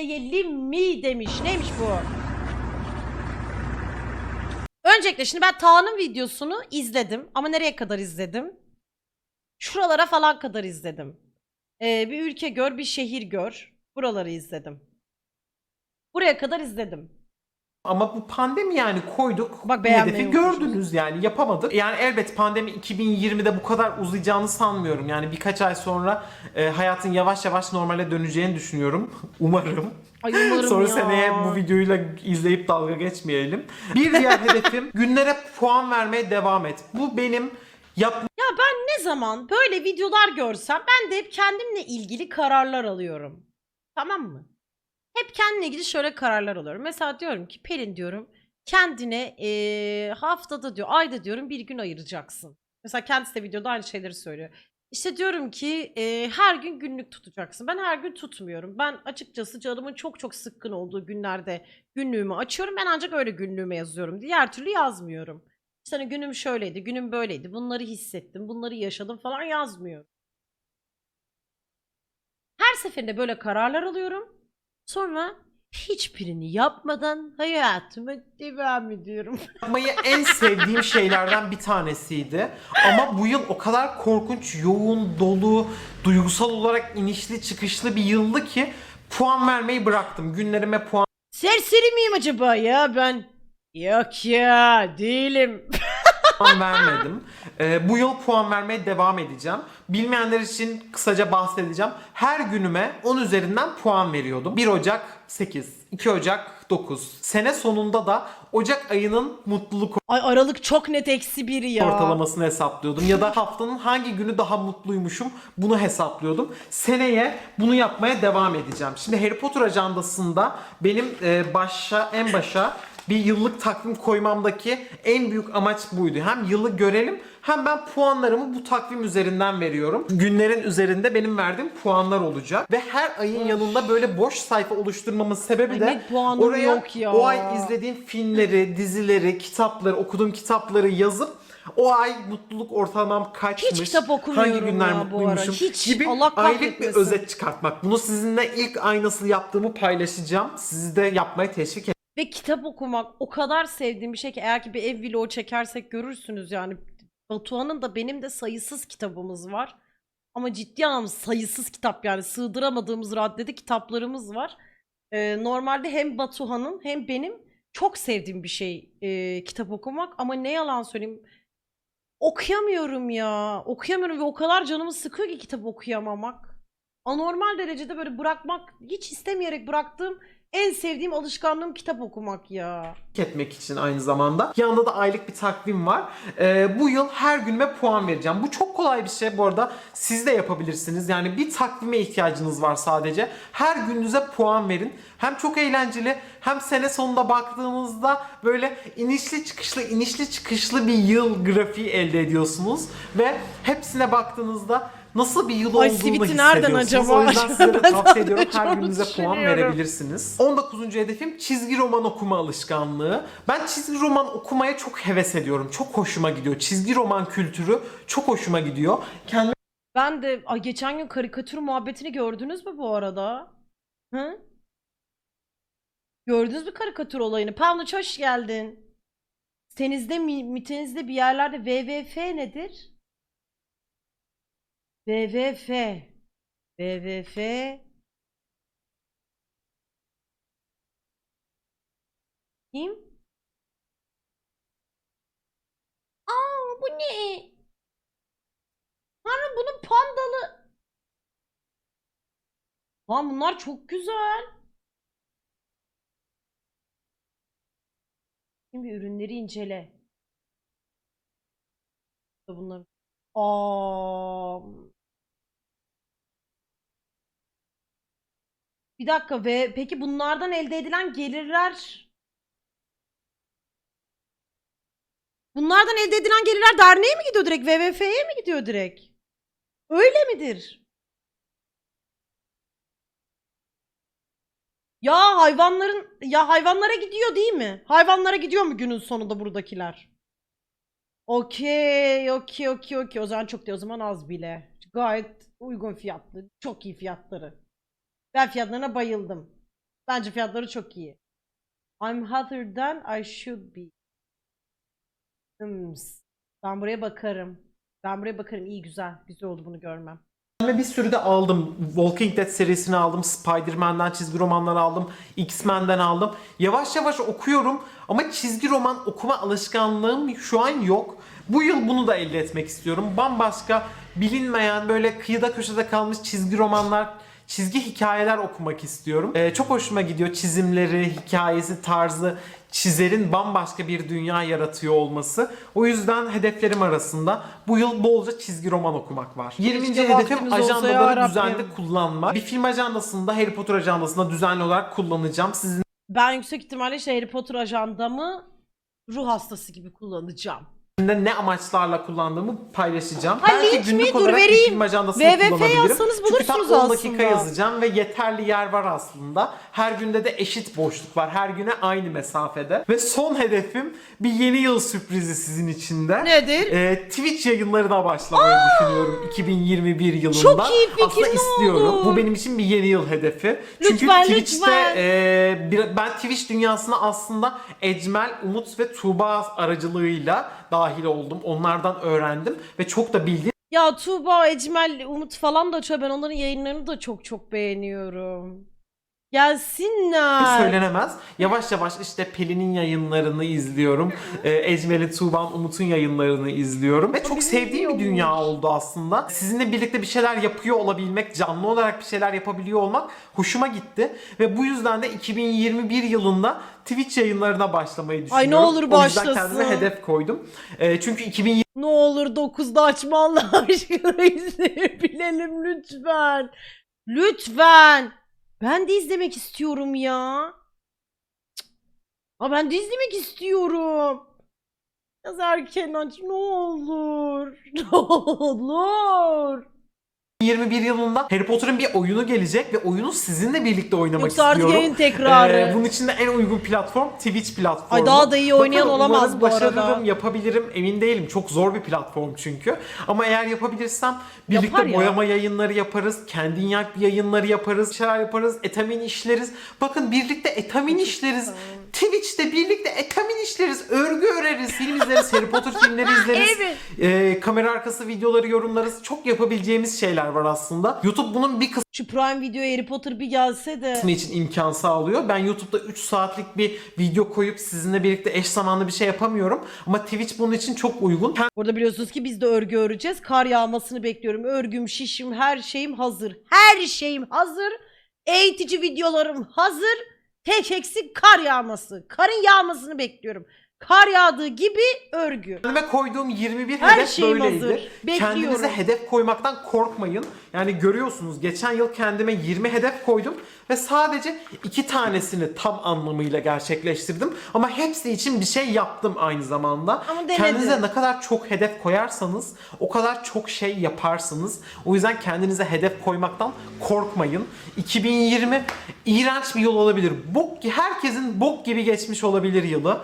izleyelim mi demiş. Neymiş bu? Öncelikle şimdi ben Tağ'ın videosunu izledim. Ama nereye kadar izledim? Şuralara falan kadar izledim. Ee, bir ülke gör, bir şehir gör. Buraları izledim. Buraya kadar izledim. Ama bu pandemi yani koyduk. Bak hedefi gördünüz yani yapamadık. Yani elbet pandemi 2020'de bu kadar uzayacağını sanmıyorum. Yani birkaç ay sonra e, hayatın yavaş yavaş normale döneceğini düşünüyorum. Umarım. Ay umarım Sonra ya. seneye bu videoyla izleyip dalga geçmeyelim. Bir diğer hedefim günlere puan vermeye devam et. Bu benim yapmam Ya ben ne zaman böyle videolar görsem ben de hep kendimle ilgili kararlar alıyorum. Tamam mı? Hep kendimle ilgili şöyle kararlar alıyorum. Mesela diyorum ki Pelin diyorum kendine eee, haftada diyor ayda diyorum bir gün ayıracaksın. Mesela kendisi de videoda aynı şeyleri söylüyor. İşte diyorum ki eee, her gün günlük tutacaksın. Ben her gün tutmuyorum. Ben açıkçası canımın çok çok sıkkın olduğu günlerde günlüğümü açıyorum. Ben ancak öyle günlüğüme yazıyorum. Diğer türlü yazmıyorum. İşte hani günüm şöyleydi, günüm böyleydi. Bunları hissettim, bunları yaşadım falan yazmıyorum. Her seferinde böyle kararlar alıyorum. Sonra hiçbirini yapmadan hayatıma devam ediyorum. yapmayı en sevdiğim şeylerden bir tanesiydi. Ama bu yıl o kadar korkunç, yoğun, dolu, duygusal olarak inişli çıkışlı bir yıldı ki puan vermeyi bıraktım. Günlerime puan Serseri miyim acaba ya ben? Yok ya değilim. puan vermedim. Ee, bu yıl puan vermeye devam edeceğim. Bilmeyenler için kısaca bahsedeceğim. Her günüme 10 üzerinden puan veriyordum. 1 Ocak 8, 2 Ocak 9. Sene sonunda da Ocak ayının mutluluk Ay Aralık çok net eksi bir ya. ortalamasını hesaplıyordum. Ya da haftanın hangi günü daha mutluymuşum bunu hesaplıyordum. Seneye bunu yapmaya devam edeceğim. Şimdi Harry Potter ajandasında benim e, başa en başa bir yıllık takvim koymamdaki en büyük amaç buydu. Hem yılı görelim hem ben puanlarımı bu takvim üzerinden veriyorum. Günlerin üzerinde benim verdiğim puanlar olacak. Ve her ayın yanında böyle boş sayfa oluşturmamın sebebi Ay de oraya yok ya. o ay izlediğim filmleri, dizileri, kitapları, okuduğum kitapları yazıp o ay mutluluk ortalamam kaçmış, Hiç kitap okumuyorum hangi günler ya bu ara. mutluymuşum Hiç. gibi Allah aylık bir özet çıkartmak. Bunu sizinle ilk ay nasıl yaptığımı paylaşacağım. Sizi de yapmaya teşvik Ve kitap okumak o kadar sevdiğim bir şey ki eğer ki bir ev vlogu çekersek görürsünüz yani. Batuhan'ın da benim de sayısız kitabımız var. Ama ciddi anlamda sayısız kitap yani sığdıramadığımız raddede kitaplarımız var. Ee, normalde hem Batuhan'ın hem benim çok sevdiğim bir şey e, kitap okumak ama ne yalan söyleyeyim okuyamıyorum ya. Okuyamıyorum ve o kadar canımı sıkıyor ki kitap okuyamamak. Anormal derecede böyle bırakmak, hiç istemeyerek bıraktığım en sevdiğim alışkanlığım kitap okumak ya. etmek için aynı zamanda. Yanında da aylık bir takvim var. Ee, bu yıl her günüme puan vereceğim. Bu çok kolay bir şey bu arada. Siz de yapabilirsiniz. Yani bir takvime ihtiyacınız var sadece. Her gününüze puan verin. Hem çok eğlenceli hem sene sonunda baktığınızda böyle inişli çıkışlı inişli çıkışlı bir yıl grafiği elde ediyorsunuz. Ve hepsine baktığınızda nasıl bir yıl Ay, olduğunu siviti nereden hissediyorsunuz. acaba? O yüzden size de Ben tavsiye ediyorum her gününüze puan düşünüyorum. verebilirsiniz. 19. hedefim çizgi roman okuma alışkanlığı. Ben çizgi roman okumaya çok heves ediyorum. Çok hoşuma gidiyor. Çizgi roman kültürü çok hoşuma gidiyor. Kendime Ben de ay geçen gün karikatür muhabbetini gördünüz mü bu arada? Hı? Gördünüz mü karikatür olayını? Pavluç hoş geldin. Sitenizde mi, mitenizde bir yerlerde WWF nedir? WWF. WWF. Kim? Aa bu ne? Tanrım bunun pandalı. Lan bunlar çok güzel. Şimdi ürünleri incele. Bunlar. Aa. Bir dakika ve peki bunlardan elde edilen gelirler Bunlardan elde edilen gelirler derneğe mi gidiyor direkt? WWF'ye mi gidiyor direkt? Öyle midir? Ya hayvanların ya hayvanlara gidiyor değil mi? Hayvanlara gidiyor mu günün sonunda buradakiler? Okey, okey, okey, okey. O zaman çok değil. O zaman az bile. Gayet uygun fiyatlı. Çok iyi fiyatları. Ben fiyatlarına bayıldım. Bence fiyatları çok iyi. I'm hotter than I should be. Hmm, Ben buraya bakarım. Ben buraya bakarım. İyi güzel. Güzel oldu bunu görmem. Kendime bir sürü de aldım. Walking Dead serisini aldım. Spider-Man'den çizgi romanlar aldım. X-Men'den aldım. Yavaş yavaş okuyorum ama çizgi roman okuma alışkanlığım şu an yok. Bu yıl bunu da elde etmek istiyorum. Bambaşka bilinmeyen böyle kıyıda köşede kalmış çizgi romanlar, çizgi hikayeler okumak istiyorum. Ee, çok hoşuma gidiyor çizimleri, hikayesi, tarzı, çizerin bambaşka bir dünya yaratıyor olması. O yüzden hedeflerim arasında bu yıl bolca çizgi roman okumak var. 20. Keşke hedefim ajandaları düzenli kullanmak. Bir film ajandasında Harry Potter ajandasında düzenli olarak kullanacağım. Sizin Ben yüksek ihtimalle işte Harry Potter ajandamı ruh hastası gibi kullanacağım. Ne amaçlarla kullandığımı paylaşacağım. Ha, link mi? Dur, olarak bir vereyim. ajandasını VVF kullanabilirim. yazsanız Çünkü tam bulursunuz 10 dakika aslında. yazacağım ve yeterli yer var aslında. Her günde de eşit boşluk var. Her güne aynı mesafede. Ve son hedefim bir yeni yıl sürprizi sizin için de. Nedir? Ee, Twitch yayınlarına başlamayı düşünüyorum 2021 yılında. Çok iyi fikir, Aslında ne istiyorum. olur. Bu benim için bir yeni yıl hedefi. Çünkü Lütfen, Twitch'te lütfen. e, bir- ben Twitch dünyasına aslında Ecmel, Umut ve Tuğba aracılığıyla dahil oldum. Onlardan öğrendim ve çok da bildiğim Ya Tuğba, Ecmel, Umut falan da açıyor. Ben onların yayınlarını da çok çok beğeniyorum. Gelsinler. söylenemez. Yavaş yavaş işte Pelin'in yayınlarını izliyorum. Ee, Ecmel'in, Tuğba'nın, Umut'un yayınlarını izliyorum. Ve çok sevdiğim bir dünya oldu aslında. Sizinle birlikte bir şeyler yapıyor olabilmek, canlı olarak bir şeyler yapabiliyor olmak hoşuma gitti. Ve bu yüzden de 2021 yılında Twitch yayınlarına başlamayı düşünüyorum. Ay ne olur O yüzden başlasın. kendime hedef koydum. Ee, çünkü 2020 Ne olur 9'da açma Allah aşkına izleyebilelim lütfen. Lütfen. Ben de izlemek istiyorum ya. Aa, ben de izlemek istiyorum. Biraz erken aç ne olur. Ne olur. 2021 yılında Harry Potter'ın bir oyunu gelecek ve oyunu sizinle birlikte oynamak Yoksa artık istiyorum. yayın tekrarı. Ee, bunun için de en uygun platform Twitch platformu. Ay daha da iyi oynayan Bakalım, olamaz umarım bu arada. başarırım, yapabilirim emin değilim. Çok zor bir platform çünkü. Ama eğer yapabilirsem birlikte Yapar ya. boyama yayınları yaparız. Kendin yap yayınları yaparız. Şeyler yaparız. Etamin işleriz. Bakın birlikte etamin işleriz. Twitch'te birlikte etamin işleriz. Örgü öreriz. Film izleriz. Harry Potter filmleri izleriz. Evet. Ee, kamera arkası videoları yorumlarız. Çok yapabileceğimiz şeyler var aslında. YouTube bunun bir Şu Prime Video Harry Potter bir gelse de. kısmı için imkan sağlıyor. Ben YouTube'da 3 saatlik bir video koyup sizinle birlikte eş zamanlı bir şey yapamıyorum. Ama Twitch bunun için çok uygun. Burada biliyorsunuz ki biz de örgü öreceğiz. Kar yağmasını bekliyorum. Örgüm, şişim, her şeyim hazır. Her şeyim hazır. Eğitici videolarım hazır. Tek eksik kar yağması. Karın yağmasını bekliyorum. Kar yağdığı gibi örgü. Kendime koyduğum 21 Her hedef şeyim böyleydi. hazır. Bekliyorum. Kendinize hedef koymaktan korkmayın. Yani görüyorsunuz geçen yıl kendime 20 hedef koydum ve sadece iki tanesini tam anlamıyla gerçekleştirdim. Ama hepsi için bir şey yaptım aynı zamanda. Ama. Kendinize ne kadar çok hedef koyarsanız o kadar çok şey yaparsınız. O yüzden kendinize hedef koymaktan korkmayın. 2020 iğrenç bir yıl olabilir. Bok, herkesin bok gibi geçmiş olabilir yılı.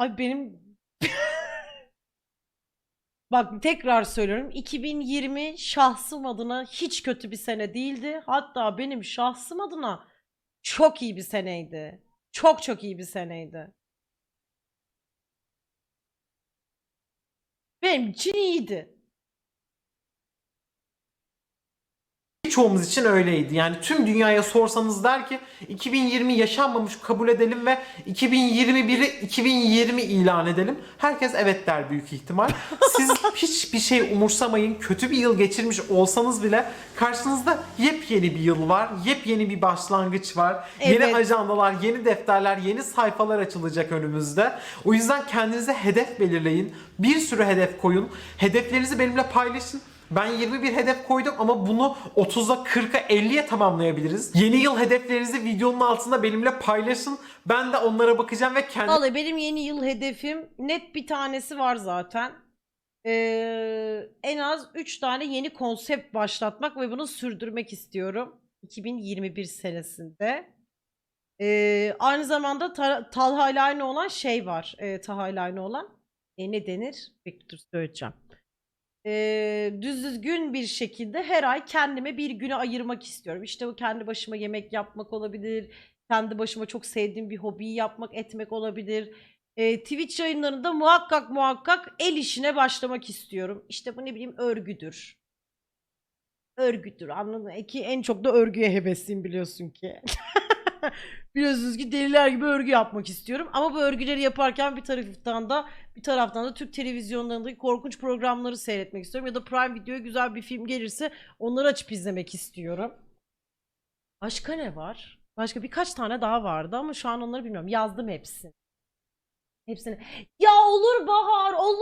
Ay benim... Bak tekrar söylüyorum. 2020 şahsım adına hiç kötü bir sene değildi. Hatta benim şahsım adına çok iyi bir seneydi. Çok çok iyi bir seneydi. Benim için iyiydi. Birçoğumuz için öyleydi. Yani tüm dünyaya sorsanız der ki 2020 yaşanmamış kabul edelim ve 2021'i 2020 ilan edelim. Herkes evet der büyük ihtimal. Siz hiçbir şey umursamayın. Kötü bir yıl geçirmiş olsanız bile karşınızda yepyeni bir yıl var. Yepyeni bir başlangıç var. Yeni Evet. ajandalar, yeni defterler, yeni sayfalar açılacak önümüzde. O yüzden kendinize hedef belirleyin. Bir sürü hedef koyun. Hedeflerinizi benimle paylaşın. Ben 21 hedef koydum ama bunu 30'a 40'a 50'ye tamamlayabiliriz. Yeni yıl hedeflerinizi videonun altında benimle paylaşın. Ben de onlara bakacağım ve kendi Vallahi benim yeni yıl hedefim net bir tanesi var zaten. Ee, en az 3 tane yeni konsept başlatmak ve bunu sürdürmek istiyorum. 2021 senesinde. Ee, aynı zamanda Ta- Talha ile aynı olan şey var. Ee, Taha ile aynı olan. E, ne denir? Bekle dur söyleyeceğim. E, düzgün bir şekilde her ay kendime bir güne ayırmak istiyorum. İşte bu kendi başıma yemek yapmak olabilir. Kendi başıma çok sevdiğim bir hobiyi yapmak, etmek olabilir. E, Twitch yayınlarında muhakkak muhakkak el işine başlamak istiyorum. İşte bu ne bileyim örgüdür. Örgüdür anladın mı? Ki en çok da örgüye hevesliyim biliyorsun ki. Biliyorsunuz ki deliler gibi örgü yapmak istiyorum. Ama bu örgüleri yaparken bir taraftan da bir taraftan da Türk televizyonlarındaki korkunç programları seyretmek istiyorum. Ya da Prime Video'ya güzel bir film gelirse onları açıp izlemek istiyorum. Başka ne var? Başka birkaç tane daha vardı ama şu an onları bilmiyorum. Yazdım hepsini. Hepsini. Ya olur Bahar olur.